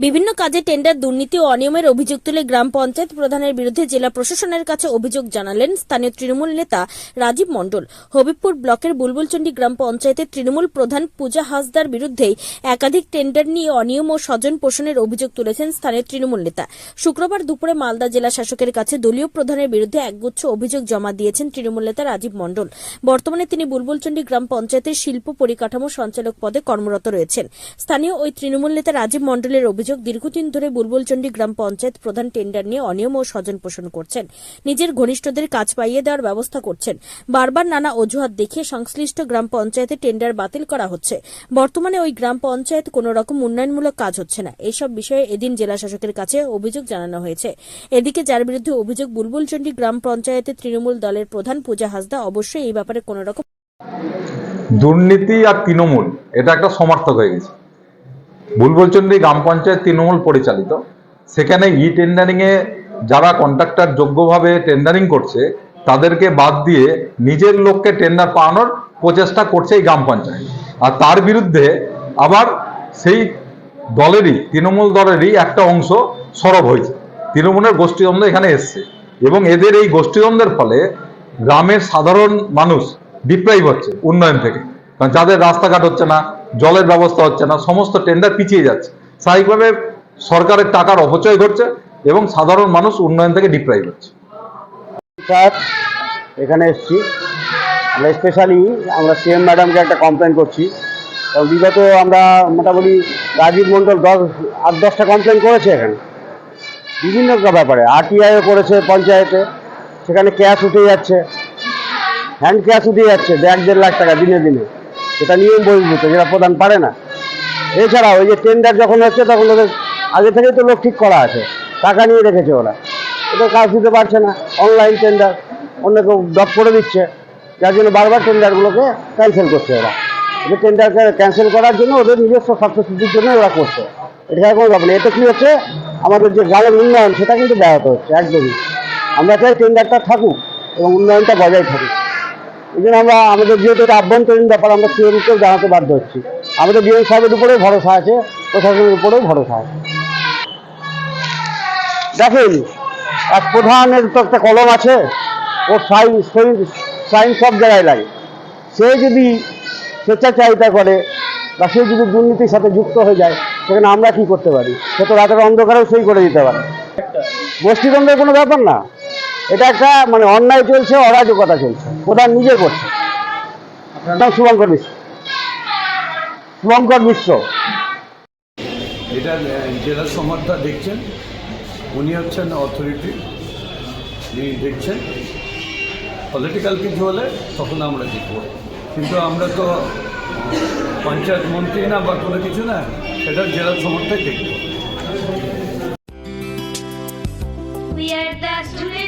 বিভিন্ন কাজে টেন্ডার, দুর্নীতি ও অনিয়মের অভিযোগ তুলে গ্রাম পঞ্চায়েত প্রধানের বিরুদ্ধে জেলা প্রশাসনের কাছে অভিযোগ জানালেন স্থানীয় তৃণমূল নেতা রাজীব মণ্ডল। হবিবপুর ব্লকের বুলবুলচন্ডী গ্রাম পঞ্চায়েতের তৃণমূল প্রধান পূজা হাসদার বিরুদ্ধেই একাধিক টেন্ডার নিয়ে অনিয়ম ও স্বজন পোষণের অভিযোগ তুলেছেন স্থানীয় তৃণমূল নেতা। শুক্রবার দুপুরে মালদা জেলা শাসকের কাছে দলীয় প্রধানের বিরুদ্ধে একগুচ্ছ অভিযোগ জমা দিয়েছেন তৃণমূল নেতা রাজীব মণ্ডল। বর্তমানে তিনি বুলবুলচন্ডী গ্রাম পঞ্চায়েতের শিল্প পরিকাঠামো সঞ্চালক পদে কর্মরত রয়েছেন। স্থানীয় ওই তৃণমূল নেতা রাজীব মণ্ডলের অভিযোগ দীর্ঘদিন ধরে বুলবুলচন্ডী গ্রাম পঞ্চায়েত প্রধান টেন্ডার নিয়ে অনিয়ম ও স্বজন পোষণ করছেন। নিজের ঘনিষ্ঠদের কাজ পাইয়ে দেওয়ার ব্যবস্থা করছেন। বারবার নানা অজুহাত দেখিয়ে সংশ্লিষ্ট গ্রাম পঞ্চায়েতে টেন্ডার বাতিল করা হচ্ছে। বর্তমানে ওই গ্রাম পঞ্চায়েত কোনো রকম উন্নয়নমূলক কাজ হচ্ছে না। এসব বিষয়ে এদিন জেলা শাসকের কাছে অভিযোগ জানানো হয়েছে। এদিকে যার বিরুদ্ধে অভিযোগ, বুলবুলচন্ডী গ্রাম পঞ্চায়েতের তৃণমূল দলের প্রধান পূজা হাসদা অবশ্যই এই ব্যাপারে কোনো রকম দুর্নীতি আর তৃণমূল, এটা একটা সমার্থক হয়ে গেছে। বুলবুলচন্ডী গ্রাম পঞ্চায়েত তৃণমূল পরিচালিত। সেখানে ই টেন্ডারিং এ যারা কন্ট্রাক্টর যোগ্যভাবে টেন্ডারিং করছে, তাদেরকে বাদ দিয়ে নিজের লোককে টেন্ডার পাওয়ানোর প্রচেষ্টা করছে এই গ্রাম পঞ্চায়েত। আর তার বিরুদ্ধে আবার সেই দলেরই, তৃণমূল দলেরই একটা অংশ সরব হয়েছে। তৃণমূলের গোষ্ঠীদ্বন্দ্ব এখানে এসছে। এবং এদের এই গোষ্ঠীদ্বন্দ্বের ফলে গ্রামের সাধারণ মানুষ ডিপ্রাইভ হচ্ছে উন্নয়ন থেকে। কারণ যাদের রাস্তাঘাট হচ্ছে না জলের ব্যবস্থা হচ্ছে না, সমস্ত টেন্ডার পিছিয়ে যাচ্ছে। স্বাভাবিকভাবে সরকারের টাকার অপচয় ঘটছে এবং সাধারণ মানুষ উন্নয়ন থেকে ডিপ্রাইভ হচ্ছে। এখানে এসেছি। আমরা স্পেশালি আমরা সিএম ম্যাডামকে একটা কমপ্লেন করছি। কারণ বিগত আমরা মোটামুটি রাজীব মণ্ডল দশ, আট, দশটা কমপ্লেন করেছে এখানে। বিভিন্ন ব্যাপারে আরটিআইও করেছে পঞ্চায়েতে। সেখানে ক্যাশ উঠে যাচ্ছে। হ্যান্ড ক্যাশ উঠে যাচ্ছে এক দেড় লাখ টাকা দিনে দিনে। সেটা নিয়ম বহির্ভূত যেটা প্রদান পারে না। এছাড়া ওই যে টেন্ডার যখন হচ্ছে, তখন ওদের আগে থেকেই তো লোক ঠিক করা আছে। টাকা নিয়ে রেখেছে ওরা। এটা কাজ দিতে পারছে না। অনলাইন টেন্ডার অন্য কেউ ডপ করে দিচ্ছে। যার জন্য বারবার টেন্ডারগুলোকে ক্যান্সেল করছে ওরা। এদের টেন্ডারকে ক্যান্সেল করার জন্য ওদের নিজস্ব স্বার্থসিদ্ধির জন্য ওরা করছে। এটা কোনো ব্যাপার এতে কী হচ্ছে, আমাদের যে গ্রামের উন্নয়ন, সেটা কিন্তু ব্যাহত হচ্ছে, একদমই। আমরা চাই টেন্ডারটা থাকুক এবং উন্নয়নটা বজায় থাকুক। এই জন্য আমরা আমাদের যেহেতু এটা আভ্যন্তরীণ ব্যাপার, আমরা সিএমকেও জানাতে বাধ্য হচ্ছি। আমাদের ডিএম সাহেবের উপরেও ভরসা আছে, প্রশাসনের উপরেও ভরসা আছে। দেখেন, এক প্রধানের তো একটা কলম আছে, ও সাইন সাইন সব জায়গায় লাগে। সে যদি স্বেচ্ছাচারিতা করে বা সে যদি দুর্নীতির সাথে যুক্ত হয়ে যায়, সেখানে আমরা কি করতে পারি? সে তো রাতের অন্ধকারেও সই করে দিতে পারে। গোষ্ঠীদ্বন্দ্বের কোনো ব্যাপার না। এটা একটা মানে অন্যায় চলছে অরাজকতা চলছে। প্রধান নিজে করছে। নাম শুভঙ্কর মিশ্র। শুভঙ্কর মিশ্র। এটা জেলা সমাজটা দেখছেন? উনি হচ্ছেন অথরিটি উনি দেখছেন। পলিটিক্যাল কিছু হলে তখন আমরা দেখব। কিন্তু আমরা তো পঞ্চায়েত মন্ত্রী না বা কোনো কিছু না সেটা জেলা সমাজটাই দেখব। We are the students